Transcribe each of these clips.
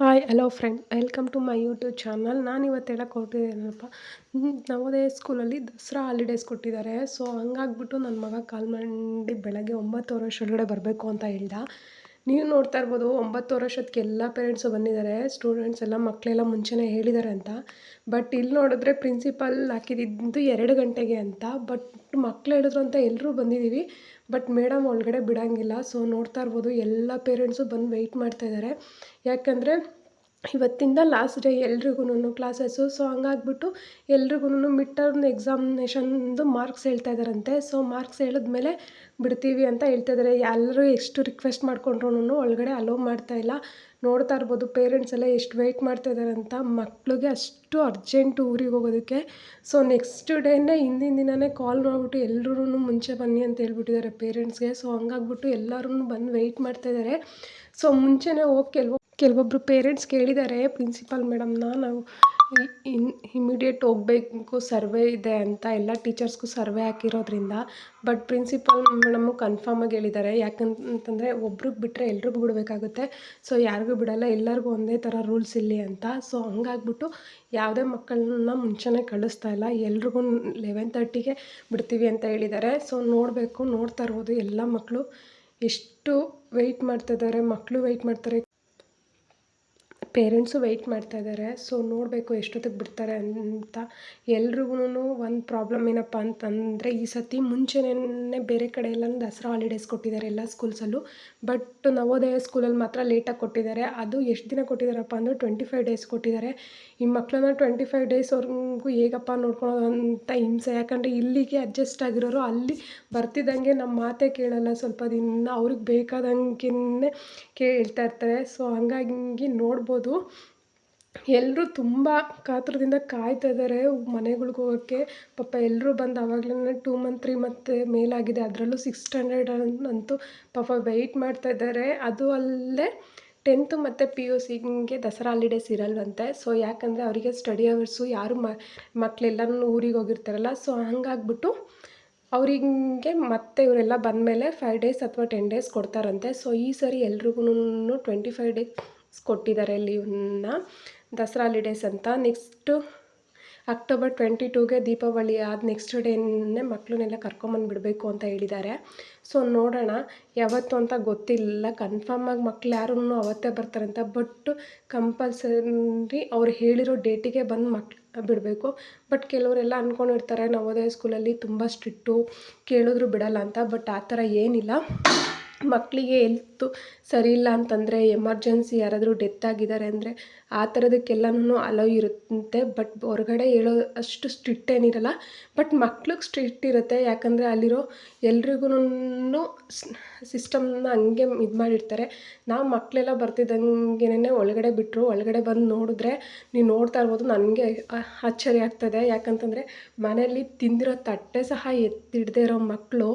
Hi hello friend welcome to my YouTube channel ನಾನು ಇವತ್ತು ಹೇಳಕ್ಕೆ ಹೊರಟಿದ್ದೇನಪ್ಪ ನವೋದಯ ಸ್ಕೂಲಲ್ಲಿ ದಸರಾ ಹಾಲಿಡೇಸ್ ಕೊಟ್ಟಿದ್ದಾರೆ. ಸೊ ಹಂಗಾಗ್ಬಿಟ್ಟು ನನ್ನ ಮಗ ಕಾಲ್ ಮಾಡಿ ಬೆಳಗ್ಗೆ ಒಂಬತ್ತುವರೆ ಬರಬೇಕು ಅಂತ ಹೇಳ್ದ. ನೀವು ನೋಡ್ತಾ ಇರ್ಬೋದು ಒಂಬತ್ತುವರೆ ಎಲ್ಲ ಪೇರೆಂಟ್ಸು ಬಂದಿದ್ದಾರೆ. ಸ್ಟೂಡೆಂಟ್ಸ್ ಎಲ್ಲ ಮಕ್ಕಳೆಲ್ಲ ಮುಂಚೆನೇ ಹೇಳಿದ್ದಾರೆ ಅಂತ. ಬಟ್ ಇಲ್ಲಿ ನೋಡಿದ್ರೆ ಪ್ರಿನ್ಸಿಪಲ್ ಹಾಕಿದ್ದು ಎರಡು ಗಂಟೆಗೆ ಅಂತ. ಬಟ್ ಮಕ್ಳು ಹೇಳಿದ್ರು ಅಂತ ಎಲ್ಲರೂ ಬಂದಿದ್ದೀವಿ. ಬಟ್ ಮೇಡಮ್ ಒಳಗಡೆ ಬಿಡೋಂಗಿಲ್ಲ. ಸೊ ನೋಡ್ತಾ ಇರ್ಬೋದು, ಎಲ್ಲ ಪೇರೆಂಟ್ಸು ಬಂದು ವೆಯ್ಟ್ ಮಾಡ್ತಾಯಿದ್ದಾರೆ ಯಾಕಂದರೆ ಇವತ್ತಿಂದ ಲಾಸ್ಟ್ ಡೇ ಎಲ್ರಿಗೂ ಕ್ಲಾಸಸ್ಸು ಸೊ ಹಂಗಾಗ್ಬಿಟ್ಟು ಎಲ್ರಿಗೂ ಮಿಡ್ ಟರ್ಮ್ ಎಕ್ಸಾಮಿನೇಷನ್ದು ಮಾರ್ಕ್ಸ್ ಹೇಳ್ತಾ ಇದ್ದಾರಂತೆ ಸೊ ಮಾರ್ಕ್ಸ್ ಹೇಳಿದ್ಮೇಲೆ ಬಿಡ್ತೀವಿ ಅಂತ ಹೇಳ್ತಾ ಇದ್ದಾರೆ ಎಲ್ಲರೂ ಎಷ್ಟು ರಿಕ್ವೆಸ್ಟ್ ಮಾಡ್ಕೊಂಡ್ರೂ ಒಳಗಡೆ ಅಲೋ ಮಾಡ್ತಾ ಇಲ್ಲ. ನೋಡ್ತಾ ಇರ್ಬೋದು ಪೇರೆಂಟ್ಸ್ ಎಲ್ಲ ಎಷ್ಟು ವೆಯ್ಟ್ ಮಾಡ್ತಾ ಇದ್ದಾರೆ ಅಂತ. ಮಕ್ಳಿಗೆ ಅಷ್ಟು ಅರ್ಜೆಂಟ್ ಊರಿಗೆ ಹೋಗೋದಕ್ಕೆ. ಸೊ ನೆಕ್ಸ್ಟ್ ಡೇನೇ ಹಿಂದಿನ ದಿನವೇ ಕಾಲ್ ಮಾಡಿಬಿಟ್ಟು ಎಲ್ಲರೂ ಮುಂಚೆ ಬನ್ನಿ ಅಂತ ಹೇಳ್ಬಿಟ್ಟಿದ್ದಾರೆ ಪೇರೆಂಟ್ಸ್ಗೆ ಸೊ ಹಂಗಾಗ್ಬಿಟ್ಟು ಎಲ್ಲರೂ ಬಂದು ವೆಯ್ಟ್ ಮಾಡ್ತಾಯಿದ್ದಾರೆ ಸೊ ಮುಂಚೆನೇ ಹೋಗಿ ಕೆಲವು ಕೆಲವೊಬ್ಬರು ಪೇರೆಂಟ್ಸ್ ಕೇಳಿದ್ದಾರೆ ಪ್ರಿನ್ಸಿಪಾಲ್ ಮೇಡಮ್ನ ನಾವು ಇನ್, ಇಮಿಡಿಯೇಟ್ ಹೋಗಬೇಕು, ಸರ್ವೆ ಇದೆ ಅಂತ ಎಲ್ಲ ಟೀಚರ್ಸ್ಗೂ ಸರ್ವೆ ಹಾಕಿರೋದ್ರಿಂದ, ಬಟ್ ಪ್ರಿನ್ಸಿಪಾಲ್ ಮೇಡಮ್ಮು ಕನ್ಫರ್ಮಾಗಿ ಹೇಳಿದ್ದಾರೆ ಯಾಕಂತಂದರೆ ಒಬ್ರಿಗೆ ಬಿಟ್ಟರೆ ಎಲ್ರಿಗೂ ಬಿಡಬೇಕಾಗುತ್ತೆ. ಸೊ ಯಾರಿಗೂ ಬಿಡಲ್ಲ, ಎಲ್ಲರಿಗೂ ಒಂದೇ ಥರ ರೂಲ್ಸ್ ಇಲ್ಲಿ ಅಂತ. ಸೊ ಹಂಗಾಗ್ಬಿಟ್ಟು ಯಾವುದೇ ಮಕ್ಕಳನ್ನ ಮುಂಚೆನೇ ಕಳಿಸ್ತಾ ಇಲ್ಲ. ಎಲ್ರಿಗೂ ಲೆವೆನ್ ತರ್ಟಿಗೆ ಬಿಡ್ತೀವಿ ಅಂತ ಹೇಳಿದ್ದಾರೆ ಸೊ ನೋಡಬೇಕು, ನೋಡ್ತಾ ಇರ್ಬೋದು ಎಲ್ಲ ಮಕ್ಕಳು ಎಷ್ಟು ವೆಯ್ಟ್ ಮಾಡ್ತಿದ್ದಾರೆ ಮಕ್ಕಳು ವೆಯ್ಟ್ ಮಾಡ್ತಾರೆ ಪೇರೆಂಟ್ಸು ವೆಯ್ಟ್ ಮಾಡ್ತಾಯಿದ್ದಾರೆ ಸೊ ನೋಡಬೇಕು ಎಷ್ಟೊತ್ತಿಗೆ ಬಿಡ್ತಾರೆ ಅಂತ. ಎಲ್ರಿಗೂ ಒಂದು ಪ್ರಾಬ್ಲಮ್ ಏನಪ್ಪ ಅಂತಂದರೆ, ಈ ಸತಿ ಮುಂಚೆನೇ ಬೇರೆ ಕಡೆ ಎಲ್ಲ ದಸರಾ ಹಾಲಿಡೇಸ್ ಕೊಟ್ಟಿದ್ದಾರೆ ಎಲ್ಲ ಸ್ಕೂಲ್ಸಲ್ಲೂ. ಬಟ್ ನವೋದಯ ಸ್ಕೂಲಲ್ಲಿ ಮಾತ್ರ ಲೇಟಾಗಿ ಕೊಟ್ಟಿದ್ದಾರೆ. ಅದು ಎಷ್ಟು ದಿನ ಕೊಟ್ಟಿದ್ದಾರಪ್ಪ ಅಂದರೆ ಟ್ವೆಂಟಿ ಫೈವ್ ಡೇಸ್ ಕೊಟ್ಟಿದ್ದಾರೆ. ಈ ಮಕ್ಕಳನ್ನ ಟ್ವೆಂಟಿ ಫೈವ್ ಡೇಸ್ವರೆಗೂ ಹೇಗಪ್ಪ ನೋಡ್ಕೊಳೋದು ಅಂತ ಹಿಂಸೆ. ಯಾಕಂದರೆ ಇಲ್ಲಿಗೆ ಅಡ್ಜಸ್ಟ್ ಆಗಿರೋರು ಅಲ್ಲಿ ಬರ್ತಿದ್ದಂಗೆ ನಮ್ಮ ಮಾತೇ ಕೇಳಲ್ಲ. ಸ್ವಲ್ಪ ದಿನ ಅವ್ರಿಗೆ ಬೇಕಾದಂಗೆ ಕೇಳ್ತಾ ಇರ್ತಾರೆ. ಸೊ ಹಂಗಾಗಿ ನೋಡ್ಬೋದು ಎಲ್ಲರೂ ತುಂಬ ಕಾತುರದಿಂದ ಕಾಯ್ತಾ ಇದ್ದಾರೆ ಮನೆಗಳ್ಗೆ ಹೋಗೋಕ್ಕೆ. ಪಾಪ ಎಲ್ಲರೂ ಬಂದು ಆವಾಗಲೇ ಟೂ ಮಂತ್ ತ್ರೀ ಮಂತ್ ಮೇಲಾಗಿದೆ. ಅದರಲ್ಲೂ ಸಿಕ್ಸ್ ಸ್ಟ್ಯಾಂಡರ್ಡ್ ಅಂತೂ ಪಾಪ ವೆಯ್ಟ್ ಮಾಡ್ತಾ ಇದ್ದಾರೆ ಅದು ಅಲ್ಲದೆ ಟೆಂತು ಮತ್ತು ಪಿ ಯು ಸಿಗೆ ದಸರಾ ಹಾಲಿಡೇಸ್ ಇರಲ್ವಂತೆ. ಸೊ ಯಾಕಂದರೆ ಅವರಿಗೆ ಸ್ಟಡಿ ಅವರ್ಸು ಯಾರು ಮಕ್ಕಳೆಲ್ಲನೂ ಊರಿಗೆ ಹೋಗಿರ್ತಾರಲ್ಲ. ಸೊ ಹಂಗಾಗ್ಬಿಟ್ಟು ಅವರಿಗೆ ಮತ್ತೆ ಇವರೆಲ್ಲ ಬಂದಮೇಲೆ ಫೈವ್ ಡೇಸ್ ಅಥವಾ ಟೆನ್ ಡೇಸ್ ಕೊಡ್ತಾರಂತೆ. ಸೊ ಈ ಸರಿ ಎಲ್ರಿಗೂ ಟ್ವೆಂಟಿ ಫೈವ್ ಡೇಸ್ ಕೊಟ್ಟಿದ್ದಾರೆ ಲೀವನ್ನ ದಸರಾ ಹಾಲಿಡೇಸ್ ಅಂತ. ನೆಕ್ಸ್ಟು ಅಕ್ಟೋಬರ್ ಟ್ವೆಂಟಿ ಟೂಗೆ ದೀಪಾವಳಿ ಆದ ನೆಕ್ಸ್ಟ್ ಡೇನೇ ಮಕ್ಕಳನ್ನೆಲ್ಲ ಕರ್ಕೊಂಬಂದು ಅಂತ ಹೇಳಿದ್ದಾರೆ. ಸೊ, ನೋಡೋಣ ಯಾವತ್ತು ಅಂತ ಗೊತ್ತಿಲ್ಲ. ಕನ್ಫರ್ಮ್ ಆಗಿ ಮಕ್ಳು ಯಾರೂ ಅವತ್ತೇ ಬರ್ತಾರಂತ. ಬಟ್ ಕಂಪಲ್ಸರಿ ಅವ್ರು ಹೇಳಿರೋ ಡೇಟಿಗೆ ಬಂದು ಮಕ್ಳು ಬಿಡಬೇಕು. ಬಟ್ ಕೆಲವರೆಲ್ಲ ಅಂದ್ಕೊಂಡಿರ್ತಾರೆ ನವೋದಯ ಸ್ಕೂಲಲ್ಲಿ ತುಂಬ ಸ್ಟ್ರಿಕ್ಟು, ಕೇಳಿದ್ರು ಬಿಡಲ್ಲ ಅಂತ. ಬಟ್ ಆ ಥರ ಏನಿಲ್ಲ. ಮಕ್ಕಳಿಗೆ ಎಲ್ತು ಸರಿ ಇಲ್ಲ ಅಂತಂದರೆ ಎಮರ್ಜೆನ್ಸಿ ಯಾರಾದರೂ ಡೆತ್ ಆಗಿದ್ದಾರೆ ಅಂದರೆ ಆ ಥರದಕ್ಕೆಲ್ಲನೂ ಅಲೋ ಇರುತ್ತೆ. ಬಟ್ ಹೊರಗಡೆ ಹೇಳೋ ಅಷ್ಟು ಸ್ಟ್ರಿಕ್ಟ್ ಏನಿರಲ್ಲ. ಬಟ್ ಮಕ್ಳಿಗೆ ಸ್ಟ್ರಿಕ್ಟ್ ಇರುತ್ತೆ. ಯಾಕಂದರೆ ಅಲ್ಲಿರೋ ಎಲ್ರಿಗೂ ಸಿಸ್ಟಮ್ನ ಹಂಗೆ ಇದು ಮಾಡಿರ್ತಾರೆ. ನಾವು ಮಕ್ಕಳೆಲ್ಲ ಬರ್ತಿದ್ದಂಗೆನೇ ಒಳಗಡೆ ಬಿಟ್ಟರು ಒಳಗಡೆ ಬಂದು ನೋಡಿದ್ರೆ ನೀವು ನೋಡ್ತಾ ಇರ್ಬೋದು. ನನಗೆ ಆಶ್ಚರ್ಯ ಆಗ್ತದೆ. ಯಾಕಂತಂದರೆ ಮನೆಯಲ್ಲಿ ತಿಂದಿರೋ ತಟ್ಟೆ ಸಹ ಎತ್ತಿಡದೇ ಇರೋ ಮಕ್ಕಳು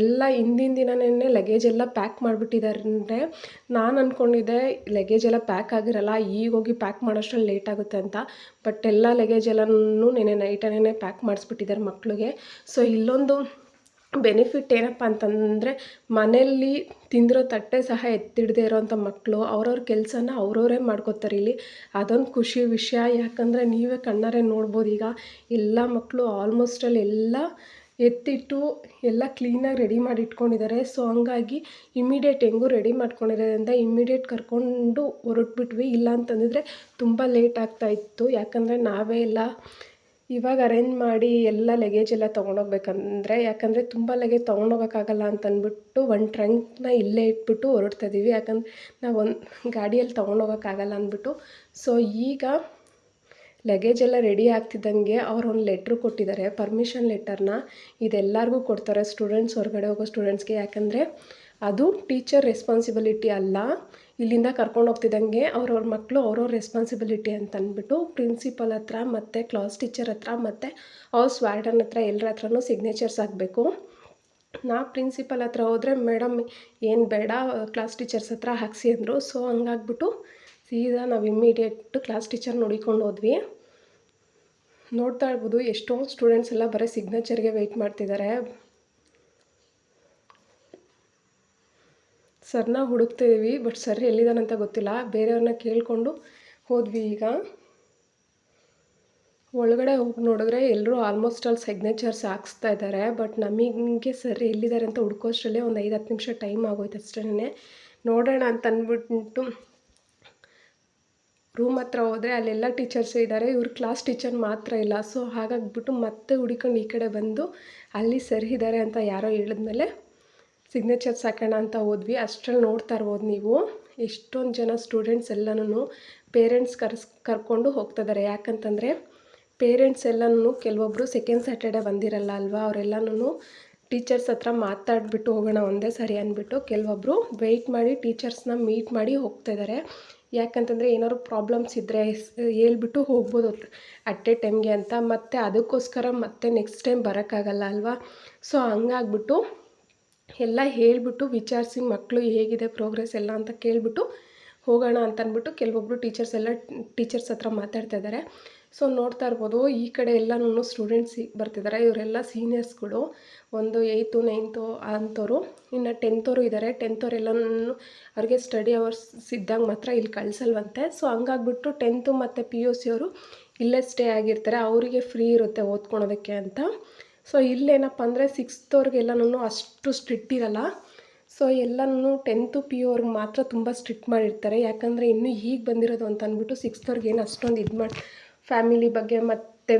ಎಲ್ಲ ಹಿಂದಿನ ದಿನನೇ ಲಗೇಜ್ ಪ್ಯಾಕ್ ಮಾಡಿಬಿಟ್ಟಿದ್ದಾರೆ ನಾನು ಅಂದ್ಕೊಂಡಿದ್ದೆ ಲಗೇಜ್ ಎಲ್ಲ ಪ್ಯಾಕ್ ಆಗಿರಲ್ಲ, ಈಗ ಹೋಗಿ ಪ್ಯಾಕ್ ಮಾಡೋಷ್ಟ್ರಲ್ಲಿ ಲೇಟ್ ಆಗುತ್ತೆ ಅಂತ. ಬಟ್ ಎಲ್ಲ ಲಗೇಜ್ ಎಲ್ಲನೂ ನೆನೆ ನೈಟನೇ ಪ್ಯಾಕ್ ಮಾಡಿಸ್ಬಿಟ್ಟಿದ್ದಾರೆ ಮಕ್ಕಳಿಗೆ ಸೊ ಇಲ್ಲೊಂದು ಬೆನಿಫಿಟ್ ಏನಪ್ಪ ಅಂತಂದರೆ ಮನೆಯಲ್ಲಿ ತಿಂದಿರೋ ತಟ್ಟೆ ಸಹ ಎತ್ತಿಡದೇ ಇರೋವಂಥ ಮಕ್ಕಳು ಅವ್ರವ್ರ ಕೆಲಸನ ಅವ್ರವರೇ ಮಾಡ್ಕೋತಾರೆ ಇಲ್ಲಿ. ಅದೊಂದು ಖುಷಿ ವಿಷಯ. ಯಾಕಂದರೆ ನೀವೇ ಕಣ್ಣಾರೆ ನೋಡ್ಬೋದು ಈಗ. ಎಲ್ಲ ಮಕ್ಕಳು ಆಲ್ಮೋಸ್ಟಲ್ಲಿ ಎಲ್ಲ ಎತ್ತಿಟ್ಟು ಎಲ್ಲ ಕ್ಲೀನಾಗಿ ರೆಡಿ ಮಾಡಿ ಇಟ್ಕೊಂಡಿದ್ದಾರೆ. ಸೊ ಹಂಗಾಗಿ ಇಮ್ಮಿಡಿಯೇಟ್ ಹೆಂಗೂ ರೆಡಿ ಮಾಡ್ಕೊಂಡಿರೋದ್ರಿಂದ ಇಮ್ಮಿಡಿಯೇಟ್ ಕರ್ಕೊಂಡು ಹೊರಟ್ಬಿಟ್ವಿ. ಇಲ್ಲ ಅಂತಂದಿದ್ರೆ ತುಂಬ ಲೇಟ್ ಆಗ್ತಾಯಿತ್ತು ಯಾಕಂದರೆ ನಾವೇ ಎಲ್ಲ ಇವಾಗ ಅರೇಂಜ್ ಮಾಡಿ ಎಲ್ಲ ಲಗೇಜ್ ಎಲ್ಲ ತೊಗೊಂಡೋಗ್ಬೇಕಂದ್ರೆ, ಯಾಕಂದರೆ ತುಂಬ ಲಗೇಜ್ ತೊಗೊಂಡೋಗೋಕ್ಕಾಗಲ್ಲ ಅಂತಂದ್ಬಿಟ್ಟು ಒಂದು ಟ್ರಂಕ್ನ ಇಲ್ಲೇ ಇಟ್ಬಿಟ್ಟು ಹೊರಡ್ತಾ ಇದ್ದೀವಿ. ಯಾಕಂದ್ರೆ ನಾವು ಒಂದು ಗಾಡಿಯಲ್ಲಿ ತೊಗೊಂಡೋಗೋಕ್ಕಾಗಲ್ಲ ಅಂದ್ಬಿಟ್ಟು. ಸೊ ಈಗ ಲಗೇಜ್ ಎಲ್ಲ ರೆಡಿ ಆಗ್ತಿದ್ದಂಗೆ ಅವ್ರು ಒಂದು ಲೆಟ್ರು ಕೊಟ್ಟಿದ್ದಾರೆ ಪರ್ಮಿಷನ್ ಲೆಟರ್ನ ಇದೆಲ್ಲರಿಗೂ ಕೊಡ್ತಾರೆ ಸ್ಟೂಡೆಂಟ್ಸ್ ಹೊರಗಡೆ ಹೋಗೋ ಸ್ಟೂಡೆಂಟ್ಸ್ಗೆ ಯಾಕಂದರೆ ಅದು ಟೀಚರ್ ರೆಸ್ಪಾನ್ಸಿಬಿಲಿಟಿ ಅಲ್ಲ. ಇಲ್ಲಿಂದ ಕರ್ಕೊಂಡು ಹೋಗ್ತಿದ್ದಂಗೆ ಅವ್ರವ್ರ ಮಕ್ಕಳು ಅವ್ರವ್ರ ರೆಸ್ಪಾನ್ಸಿಬಿಲಿಟಿ ಅಂತ ಅಂದ್ಬಿಟ್ಟು ಪ್ರಿನ್ಸಿಪಲ್ ಹತ್ರ ಮತ್ತು ಕ್ಲಾಸ್ ಟೀಚರ್ ಹತ್ರ ಮತ್ತು ಹೌಸ್ ವಾರ್ಡನ್ ಹತ್ರ ಎಲ್ಲರ ಹತ್ರನೂ ಸಿಗ್ನೇಚರ್ಸ್ ಆಗಬೇಕು ನಾ ಪ್ರಿನ್ಸಿಪಲ್ ಹತ್ರ ಹೋದರೆ, ಮೇಡಮ್ ಏನು ಬೇಡ ಕ್ಲಾಸ್ ಟೀಚರ್ಸ್ ಹತ್ರ ಹಾಕ್ಸಿ ಅಂದರು. ಸೊ ಹಂಗಾಗ್ಬಿಟ್ಟು ಸೀದಾ ನಾವು ಇಮ್ಮಿಡಿಯೇಟ್ ಕ್ಲಾಸ್ ಟೀಚರ್ ನೋಡಿಕೊಂಡು ಹೋದ್ವಿ. ನೋಡ್ತಾ ಇರ್ಬೋದು ಎಷ್ಟೊಂದು ಸ್ಟೂಡೆಂಟ್ಸ್ ಎಲ್ಲ ಬರೀ ಸಿಗ್ನೇಚರ್ಗೆ ವೆಯ್ಟ್ ಮಾಡ್ತಿದ್ದಾರೆ ಸರ್ನ ಹುಡುಕ್ತಿದ್ದೀವಿ ಬಟ್ ಸರ್ ಎಲ್ಲಿದ್ದಾನಂತ ಗೊತ್ತಿಲ್ಲ. ಬೇರೆಯವ್ರನ್ನ ಕೇಳಿಕೊಂಡು ಹೋದ್ವಿ ಈಗ. ಒಳಗಡೆ ಹೋಗಿ ನೋಡಿದ್ರೆ ಎಲ್ಲರೂ ಆಲ್ಮೋಸ್ಟ್ ಆಲ್ ಸಿಗ್ನೇಚರ್ಸ್ ಹಾಕ್ಸ್ತಾ ಇದ್ದಾರೆ ಬಟ್ ನಮಗೆ ಸರ್ ಎಲ್ಲಿದ್ದಾರೆ ಅಂತ ಹುಡ್ಕೋಷ್ಟರಲ್ಲೇ ಒಂದು ಐದು ಹತ್ತು ನಿಮಿಷ ಟೈಮ್ ಆಗೋಯ್ತು ಅಷ್ಟೇ ನೋಡೋಣ ಅಂತ ಅಂದ್ಬಿಟ್ಟು ರೂಮ್ ಹತ್ರ ಹೋದರೆ ಅಲ್ಲೆಲ್ಲ ಟೀಚರ್ಸ್ ಇದ್ದಾರೆ ಇವ್ರ ಕ್ಲಾಸ್ ಟೀಚರ್ ಮಾತ್ರ ಇಲ್ಲ. ಸೊ ಹಾಗಾಗಿಬಿಟ್ಟು ಮತ್ತೆ ಹುಡ್ಕೊಂಡು ಈ ಕಡೆ ಬಂದು ಅಲ್ಲಿ ಸರಿ ಇದ್ದಾರೆ ಅಂತ ಯಾರೋ ಹೇಳಿದ್ಮೇಲೆ ಸಿಗ್ನೇಚರ್ಸ್ ಹಾಕೋಣ ಅಂತ ಹೋದ್ವಿ. ಅಷ್ಟ್ರಲ್ಲಿ ನೋಡ್ತಾ ಇರ್ಬೋದು ನೀವು. ಎಷ್ಟೊಂದು ಜನ ಸ್ಟೂಡೆಂಟ್ಸ್ ಎಲ್ಲನೂ ಪೇರೆಂಟ್ಸ್ ಕರ್ಸ್, ಕರ್ಕೊಂಡು ಹೋಗ್ತಿದ್ದಾರೆ ಯಾಕಂತಂದರೆ ಪೇರೆಂಟ್ಸ್ ಎಲ್ಲನೂ ಕೆಲವೊಬ್ಬರು ಸೆಕೆಂಡ್ ಸ್ಯಾಟರ್ಡೆ ಬಂದಿರಲ್ಲ ಅಲ್ವಾ? ಅವರೆಲ್ಲನೂ ಟೀಚರ್ಸ್ ಹತ್ರ ಮಾತಾಡಿಬಿಟ್ಟು ಹೋಗೋಣ ಒಂದೇ ಸರಿ ಅಂದ್ಬಿಟ್ಟು ಕೆಲವೊಬ್ಬರು ವೆಯ್ಟ್ ಮಾಡಿ ಟೀಚರ್ಸ್ನ ಮೀಟ್ ಮಾಡಿ ಹೋಗ್ತಾಯಿದ್ದಾರೆ ಯಾಕಂತಂದರೆ ಏನಾದ್ರು ಪ್ರಾಬ್ಲಮ್ಸ್ ಇದ್ದರೆ ಹೇಳ್ಬಿಟ್ಟು ಹೋಗ್ಬೋದು ಅಟ್ ಎ ಟೈಮ್ಗೆ ಅಂತ. ಮತ್ತು ಅದಕ್ಕೋಸ್ಕರ ಮತ್ತೆ ನೆಕ್ಸ್ಟ್ ಟೈಮ್ ಬರೋಕ್ಕಾಗಲ್ಲ ಅಲ್ವಾ? ಸೊ ಹಂಗಾಗ್ಬಿಟ್ಟು ಎಲ್ಲ ಹೇಳಿಬಿಟ್ಟು ವಿಚಾರಿಸಿ ಮಕ್ಕಳು ಹೇಗಿದೆ ಪ್ರೋಗ್ರೆಸ್ ಎಲ್ಲ ಅಂತ ಕೇಳಿಬಿಟ್ಟು ಹೋಗೋಣ ಅಂತ ಅಂದ್ಬಿಟ್ಟು ಕೆಲವೊಬ್ಬರು ಟೀಚರ್ಸ್ ಎಲ್ಲ ಟೀಚರ್ಸ್ ಹತ್ರ ಮಾತಾಡ್ತಾ ಇದ್ದಾರೆ ಸೊ ನೋಡ್ತಾ ಇರ್ಬೋದು, ಈ ಕಡೆ ಎಲ್ಲನೂ ಸ್ಟೂಡೆಂಟ್ಸ್ ಬರ್ತಿದ್ದಾರೆ ಇವರೆಲ್ಲ ಸೀನಿಯರ್ಸ್ಗಳು ಒಂದು ಏಯ್ತು, ನೈನ್ತು ಅಂಥವ್ರು ಇನ್ನು ಟೆಂತವರು ಇದ್ದಾರೆ ಟೆಂತವ್ರು ಎಲ್ಲನೂ ಅವ್ರಿಗೆ ಸ್ಟಡಿ ಅವರ್ಸ್ ಇದ್ದಾಗ ಮಾತ್ರ ಇಲ್ಲಿ ಕಳಿಸಲ್ವಂತೆ. ಸೊ, ಹಂಗಾಗ್ಬಿಟ್ಟು ಟೆಂತು ಮತ್ತು ಪಿ ಯು ಸಿ ಅವರು ಇಲ್ಲೇ ಸ್ಟೇ ಆಗಿರ್ತಾರೆ. ಅವರಿಗೆ ಫ್ರೀ ಇರುತ್ತೆ ಓದ್ಕೊಳೋದಕ್ಕೆ ಅಂತ. ಸೊ, ಇಲ್ಲೇನಪ್ಪ ಅಂದರೆ ಸಿಕ್ಸ್ತವ್ರಿಗೆಲ್ಲನೂ ಅಷ್ಟು ಸ್ಟ್ರಿಕ್ಟ್ ಇರಲ್ಲ. ಸೊ, ಎಲ್ಲನೂ ಟೆಂತು, ಪಿ ಯು ಅವ್ರಿಗೆ ಮಾತ್ರ ತುಂಬ ಸ್ಟ್ರಿಕ್ಟ್ ಮಾಡಿರ್ತಾರೆ. ಯಾಕಂದರೆ ಇನ್ನೂ ಈಗ ಬಂದಿರೋದು ಅಂತ ಅಂದ್ಬಿಟ್ಟು ಸಿಕ್ಸ್ತವ್ರಿಗೆ ಏನು ಅಷ್ಟೊಂದು ಇದು ಮಾಡಿ ಫ್ಯಾಮಿಲಿ ಬಗ್ಗೆ ಮತ್ತು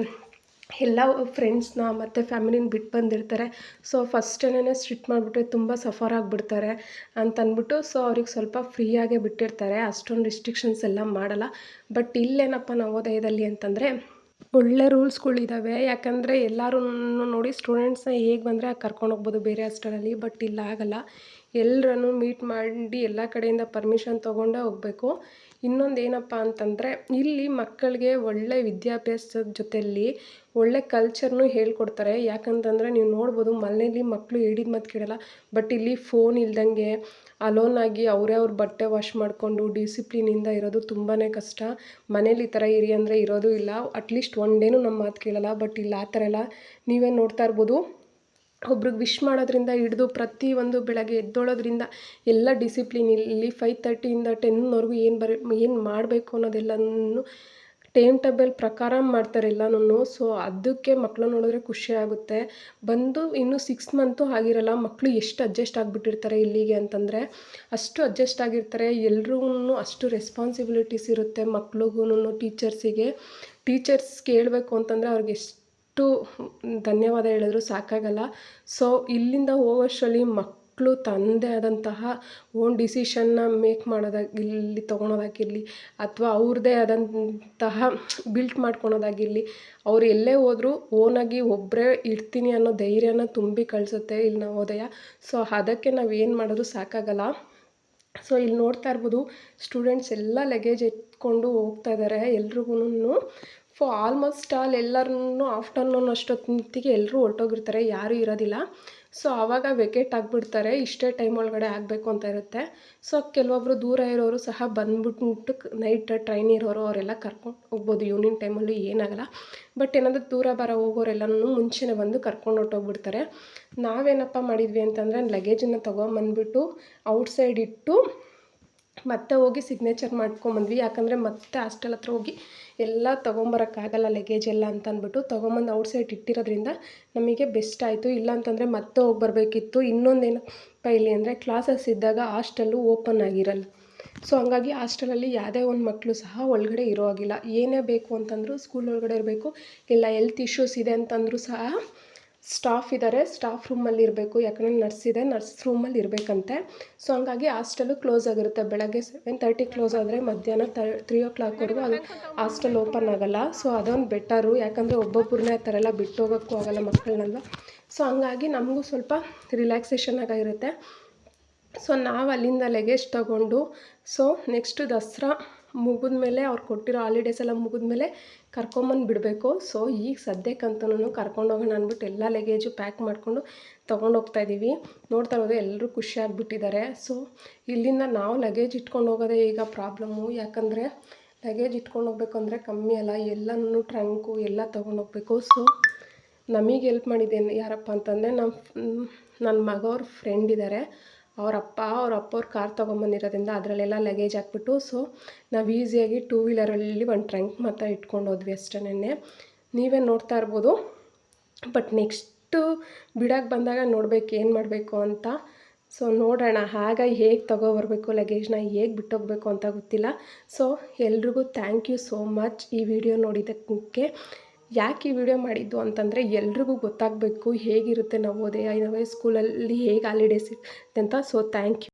ಎಲ್ಲ ಫ್ರೆಂಡ್ಸ್ನ ಮತ್ತು ಫ್ಯಾಮಿಲಿನ ಬಿಟ್ಟು ಬಂದಿರ್ತಾರೆ. ಸೊ ಫಸ್ಟೇನೆ ಸ್ಟ್ರಿಕ್ಟ್ ಮಾಡಿಬಿಟ್ರೆ ತುಂಬ ಸಫರ್ ಆಗಿಬಿಡ್ತಾರೆ ಅಂತಂದ್ಬಿಟ್ಟು ಸೊ ಅವ್ರಿಗೆ ಸ್ವಲ್ಪ ಫ್ರೀಯಾಗೇ ಬಿಟ್ಟಿರ್ತಾರೆ. ಅಷ್ಟೊಂದು ರಿಸ್ಟ್ರಿಕ್ಷನ್ಸ್ ಎಲ್ಲ ಮಾಡಲ್ಲ. ಬಟ್ ಇಲ್ಲೇನಪ್ಪ ನವೋದಯದಲ್ಲಿ ಅಂತಂದರೆ, ಒಳ್ಳೆ ರೂಲ್ಸ್ಗಳಿದ್ದಾವೆ ಯಾಕಂದರೆ ಎಲ್ಲರೂ ನೋಡಿ ಸ್ಟೂಡೆಂಟ್ಸ್ನ ಹೇಗೆ ಬಂದರೆ ಕರ್ಕೊಂಡು ಹೋಗ್ಬೋದು ಬೇರೆ ಹಾಸ್ಟೆಲಲ್ಲಿ ಬಟ್ ಇಲ್ಲ ಆಗಲ್ಲ. ಎಲ್ಲರನ್ನು ಮೀಟ್ ಮಾಡಿ ಎಲ್ಲ ಕಡೆಯಿಂದ ಪರ್ಮಿಷನ್ ತೊಗೊಂಡೇ ಹೋಗಬೇಕು. ಇನ್ನೊಂದು ಏನಪ್ಪ ಅಂತಂದರೆ, ಇಲ್ಲಿ ಮಕ್ಕಳಿಗೆ ಒಳ್ಳೆ ವಿದ್ಯಾಭ್ಯಾಸದ ಜೊತೆಯಲ್ಲಿ ಒಳ್ಳೆ ಕಲ್ಚರ್ನು ಹೇಳ್ಕೊಡ್ತಾರೆ. ಯಾಕಂತಂದರೆ ನೀವು ನೋಡ್ಬೋದು ಮನೆಯಲ್ಲಿ ಮಕ್ಕಳು ಹೇಳಿದ ಮಾತು ಕೇಳಲ್ಲ. ಬಟ್ ಇಲ್ಲಿ ಫೋನ್ ಇಲ್ದಂಗೆ ಅಲೋನಾಗಿ ಅವರೇ ಅವ್ರ ಬಟ್ಟೆ ವಾಶ್ ಮಾಡಿಕೊಂಡು ಡಿಸಿಪ್ಲಿನಿಂದ ಇರೋದು ತುಂಬಾ ಕಷ್ಟ. ಮನೇಲಿ ಈ ಥರ ಇರಿ ಅಂದರೆ ಇರೋದು ಇಲ್ಲ. ಅಟ್ಲೀಸ್ಟ್ ಒನ್ ಡೇನೂ ನಮ್ಮ ಮಾತು ಕೇಳಲ್ಲ. ಬಟ್ ಇಲ್ಲಿ ಆ ಥರ ಎಲ್ಲ ನೀವೇ ನೋಡ್ತಾ ಇರ್ಬೋದು, ಒಬ್ರಿಗೆ ವಿಶ್ ಮಾಡೋದ್ರಿಂದ ಹಿಡ್ದು ಪ್ರತಿಯೊಂದು ಬೆಳಗ್ಗೆ ಎದ್ದೋಳೋದ್ರಿಂದ ಎಲ್ಲ ಡಿಸಿಪ್ಲಿನ್ ಇಲ್ಲಿ ಫೈವ್ ತರ್ಟಿಯಿಂದ ಟೆನ್ವರೆಗೂ ಏನು ಬರ, ಏನು ಮಾಡಬೇಕು ಅನ್ನೋದೆಲ್ಲನೂ ಟೈಮ್ ಟೇಬಲ್ ಪ್ರಕಾರ ಮಾಡ್ತಾರೆ ಎಲ್ಲನೂ ಸೊ ಅದಕ್ಕೆ ಮಕ್ಕಳು ನೋಡಿದ್ರೆ ಖುಷಿ ಆಗುತ್ತೆ. ಬಂದು ಇನ್ನೂ ಸಿಕ್ಸ್ ಮಂತು ಆಗಿರಲ್ಲ ಮಕ್ಕಳು ಎಷ್ಟು ಅಡ್ಜಸ್ಟ್ ಆಗಿಬಿಟ್ಟಿರ್ತಾರೆ ಇಲ್ಲಿಗೆ ಅಂತಂದರೆ, ಅಷ್ಟು ಅಡ್ಜಸ್ಟ್ ಆಗಿರ್ತಾರೆ. ಎಲ್ರಿಗೂ ಅಷ್ಟು ರೆಸ್ಪಾನ್ಸಿಬಿಲಿಟೀಸ್ ಇರುತ್ತೆ ಮಕ್ಳಿಗೂ ಟೀಚರ್ಸಿಗೆ ಟೀಚರ್ಸ್ ಕೇಳಬೇಕು ಅಂತಂದರೆ ಅವ್ರಿಗೆ ಎಷ್ಟು ಧನ್ಯವಾದ ಹೇಳಿದ್ರು ಸಾಕಾಗಲ್ಲ. ಸೊ ಇಲ್ಲಿಂದ ಹೋಗೋಷ್ಟರಲ್ಲಿ ಮಕ್ಕಳು ತನ್ನದೇ ಆದಂತಹ ಓನ್ ಡಿಸಿಷನ್ನ ಮೇಕ್ ಮಾಡೋದಾಗಿರಲಿ, ತೊಗೊಳೋದಾಗಿರಲಿ, ಅಥವಾ ಅವ್ರದ್ದೇ ಆದಂತಹ ಬಿಲ್ಟ್ ಮಾಡ್ಕೊಳೋದಾಗಿರಲಿ, ಅವ್ರು ಎಲ್ಲೇ ಹೋದರೂ ಓನಾಗಿ ಒಬ್ಬರೇ ಇರ್ತೀನಿ ಅನ್ನೋ ಧೈರ್ಯನ ತುಂಬಿ ಕಳಿಸುತ್ತೆ ಇಲ್ಲಿ ನವೋದಯ ಸೊ ಅದಕ್ಕೆ ನಾವು ಏನು ಮಾಡೋದು ಸಾಕಾಗಲ್ಲ. ಸೊ ಇಲ್ಲಿ ನೋಡ್ತಾ ಇರ್ಬೋದು ಸ್ಟೂಡೆಂಟ್ಸ್ ಎಲ್ಲ ಲಗೇಜ್ ಎತ್ಕೊಂಡು ಹೋಗ್ತಾ ಇದ್ದಾರೆ ಎಲ್ರಿಗೂ ಫೋ ಆಲ್ಮೋಸ್ಟ್ ಆಲ್ ಎಲ್ಲರೂ ಆಫ್ಟರ್ನೂನ್ ಅಷ್ಟೊತ್ತಿಗೆ ಎಲ್ಲರೂ ಹೊರಟೋಗಿರ್ತಾರೆ, ಯಾರೂ ಇರೋದಿಲ್ಲ. ಸೊ ಆವಾಗ ವೆಕೇಟ್ ಆಗಿಬಿಡ್ತಾರೆ, ಇಷ್ಟೇ ಟೈಮ್ ಒಳಗಡೆ ಆಗಬೇಕು ಅಂತ ಇರುತ್ತೆ. ಸೊ ಕೆಲವೊಬ್ಬರು ದೂರ ಇರೋರು ಸಹ ಬಂದ್ಬಿಟ್ಟು ನೈಟ್ ಟ್ರೈನ್ ಇರೋರು ಅವರೆಲ್ಲ ಕರ್ಕೊಂಡು ಹೋಗ್ಬೋದು. ಈವ್ನಿಂಗ್ ಟೈಮಲ್ಲಿ ಏನಾಗಲ್ಲ. ಬಟ್ ಏನಂದ್ರೆ ದೂರ ಬರೋ ಹೋಗೋರೆಲ್ಲನೂ ಮುಂಚೆನೇ ಬಂದು ಕರ್ಕೊಂಡು ಹೊರ್ಟೋಗ್ಬಿಡ್ತಾರೆ. ನಾವೇನಪ್ಪ ಮಾಡಿದ್ವಿ ಅಂತಂದರೆ ಲಗೇಜನ್ನು ತೊಗೊಂಬಂದ್ಬಿಟ್ಟು ಔಟ್ಸೈಡ್ ಇಟ್ಟು ಮತ್ತೆ ಹೋಗಿ ಸಿಗ್ನೇಚರ್ ಮಾಡ್ಕೊಂಬಂದ್ವಿ. ಯಾಕಂದರೆ ಮತ್ತೆ ಹಾಸ್ಟೆಲ್ ಹತ್ರ ಹೋಗಿ ಎಲ್ಲ ತೊಗೊಂಬರೋಕ್ಕಾಗಲ್ಲ ಲಗೇಜ್ ಎಲ್ಲ ಅಂತ ಅಂದ್ಬಿಟ್ಟು ತೊಗೊಂಬಂದು ಔಟ್ಸೈಡ್ ಇಟ್ಟಿರೋದ್ರಿಂದ ನಮಗೆ ಬೆಸ್ಟ್ ಆಯಿತು. ಇಲ್ಲ ಅಂತಂದರೆ ಮತ್ತೆ ಹೋಗಿ ಬರಬೇಕಿತ್ತು. ಇನ್ನೊಂದೇನಪ್ಪ ಇಲ್ಲಿ ಅಂದರೆ ಕ್ಲಾಸಸ್ ಇದ್ದಾಗ ಹಾಸ್ಟೆಲ್ಲು ಓಪನ್ ಆಗಿರಲ್ಲ. ಸೊ ಹಂಗಾಗಿ ಹಾಸ್ಟೆಲಲ್ಲಿ ಯಾವುದೇ ಒಂದು ಮಕ್ಕಳು ಸಹ ಒಳಗಡೆ ಇರೋ ಹಾಗಿಲ್ಲ. ಏನೇ ಬೇಕು ಅಂತಂದರೂ ಸ್ಕೂಲ್ ಒಳಗಡೆ ಇರಬೇಕು. ಇಲ್ಲ ಎಲ್ತ್ ಇಶ್ಯೂಸ್ ಇದೆ ಅಂತಂದರೂ ಸಹ ಸ್ಟಾಫ್ ಇದ್ದಾರೆ ಸ್ಟಾಫ್ ರೂಮಲ್ಲಿ ಇರಬೇಕು. ಯಾಕಂದರೆ ನರ್ಸ್ ಇದೆ ನರ್ಸ್ ರೂಮಲ್ಲಿ ಇರಬೇಕಂತೆ. ಸೊ ಹಂಗಾಗಿ ಹಾಸ್ಟೆಲು ಕ್ಲೋಸ್ ಆಗಿರುತ್ತೆ. ಬೆಳಗ್ಗೆ ಸೆವೆನ್ ತರ್ಟಿ ಕ್ಲೋಸ್ ಆದರೆ ಮಧ್ಯಾಹ್ನ ತರ್ ಓ ಕ್ಲಾಕ್ವರೆಗೂ ಅದು ಹಾಸ್ಟೆಲ್ ಓಪನ್ ಆಗೋಲ್ಲ. ಸೊ ಅದೊಂದು ಬೆಟರು ಯಾಕಂದರೆ ಒಬ್ಬೊಬ್ಬರನ್ನೇ ಆ ಥರ ಎಲ್ಲ ಬಿಟ್ಟು ಹೋಗೋಕ್ಕೂ ಆಗೋಲ್ಲ ಮಕ್ಕಳನ್ನಲ್ವ ಸೊ ಹಂಗಾಗಿ ನಮಗೂ ಸ್ವಲ್ಪ ರಿಲ್ಯಾಕ್ಸೇಷನ್ ಆಗಿರುತ್ತೆ ಸೊ ನಾವು ಅಲ್ಲಿಂದ ಲಗೇಜ್ ತಗೊಂಡು ಸೊ ನೆಕ್ಸ್ಟು ದಸರಾ ಮುಗಿದ್ಮೇಲೆ ಅವ್ರು ಕೊಟ್ಟಿರೋ ಹಾಲಿಡೇಸ್ ಎಲ್ಲ ಮುಗಿದ್ಮೇಲೆ ಕರ್ಕೊಂಬಂದು ಬಿಡಬೇಕು. ಸೊ ಈಗ ಕರ್ಕೊಂಡು ಹೋಗೋಣ ಅಂದ್ಬಿಟ್ಟು ಎಲ್ಲ ಲಗೇಜು ಪ್ಯಾಕ್ ಮಾಡಿಕೊಂಡು ತೊಗೊಂಡು ಹೋಗ್ತಾ ಇದ್ದೀವಿ ನೋಡ್ತಾ ಇರೋದು ಎಲ್ಲರೂ ಖುಷಿಯಾಗಿಬಿಟ್ಟಿದ್ದಾರೆ. ಸೊ ಇಲ್ಲಿಂದ ನಾವು ಲಗೇಜ್ ಇಟ್ಕೊಂಡು ಹೋಗೋದೇ ಈಗ ಪ್ರಾಬ್ಲಮ್ಮು ಯಾಕಂದರೆ ಲಗೇಜ್ ಇಟ್ಕೊಂಡು ಹೋಗ್ಬೇಕು ಅಂದರೆ ಕಮ್ಮಿ ಅಲ್ಲ. ಎಲ್ಲನೂ ಟ್ರಂಕು ಎಲ್ಲ ತೊಗೊಂಡು ಹೋಗ್ಬೇಕು. ಸೊ ನಮಗೆ ಎಲ್ಪ್ ಮಾಡಿದ್ದೇನೆ ಯಾರಪ್ಪ ಅಂತಂದರೆ ನಮ್ಮ ನನ್ನ ಮಗವ್ರ ಫ್ರೆಂಡ್ ಇದ್ದಾರೆ ಅವ್ರ ಅಪ್ಪ, ಅವ್ರ ಅಪ್ಪವ್ರ ಕಾರ್ ತೊಗೊಂಬಂದಿರೋದ್ರಿಂದ ಅದರಲ್ಲೆಲ್ಲ ಲಗೇಜ್ ಹಾಕ್ಬಿಟ್ಟು ಸೊ ನಾವು ಈಸಿಯಾಗಿ ಟೂ ವೀಲರಲ್ಲಿ ಒಂದು ಟ್ರಂಕ್ ಮಾತ್ರ ಇಟ್ಕೊಂಡು ಹೋದ್ವಿ ಅಷ್ಟೇನೆ ನೀವೇ ನೋಡ್ತಾ ಇರ್ಬೋದು ಬಟ್ ನೆಕ್ಸ್ಟು ಬಿಡಾಗಿ ಬಂದಾಗ ನೋಡಬೇಕು ಏನು ಮಾಡಬೇಕು ಅಂತ. ಸೊ ನೋಡೋಣ ಆಗ ಹೇಗೆ ತೊಗೊಬರ್ಬೇಕು ಲಗೇಜ್ನ ಹೇಗೆ ಬಿಟ್ಟೋಗ್ಬೇಕು ಅಂತ ಗೊತ್ತಿಲ್ಲ. ಸೊ ಎಲ್ರಿಗೂ ಥ್ಯಾಂಕ್ ಯು ಸೋ ಮಚ್ ಈ ವಿಡಿಯೋ ನೋಡಿದ್ದಕ್ಕೆ. ಯಾಕೆ ಈ ವಿಡಿಯೋ ಮಾಡಿದ್ದು ಅಂತಂದರೆ ಎಲ್ರಿಗೂ ಗೊತ್ತಾಗಬೇಕು ಹೇಗಿರುತ್ತೆ ನವೋದಯ ನವೋದಯ ಸ್ಕೂಲಲ್ಲಿ ಹೇಗೆ ಹಾಲಿಡೇಸ್ ಇರುತ್ತೆ ಅಂತ. So thank you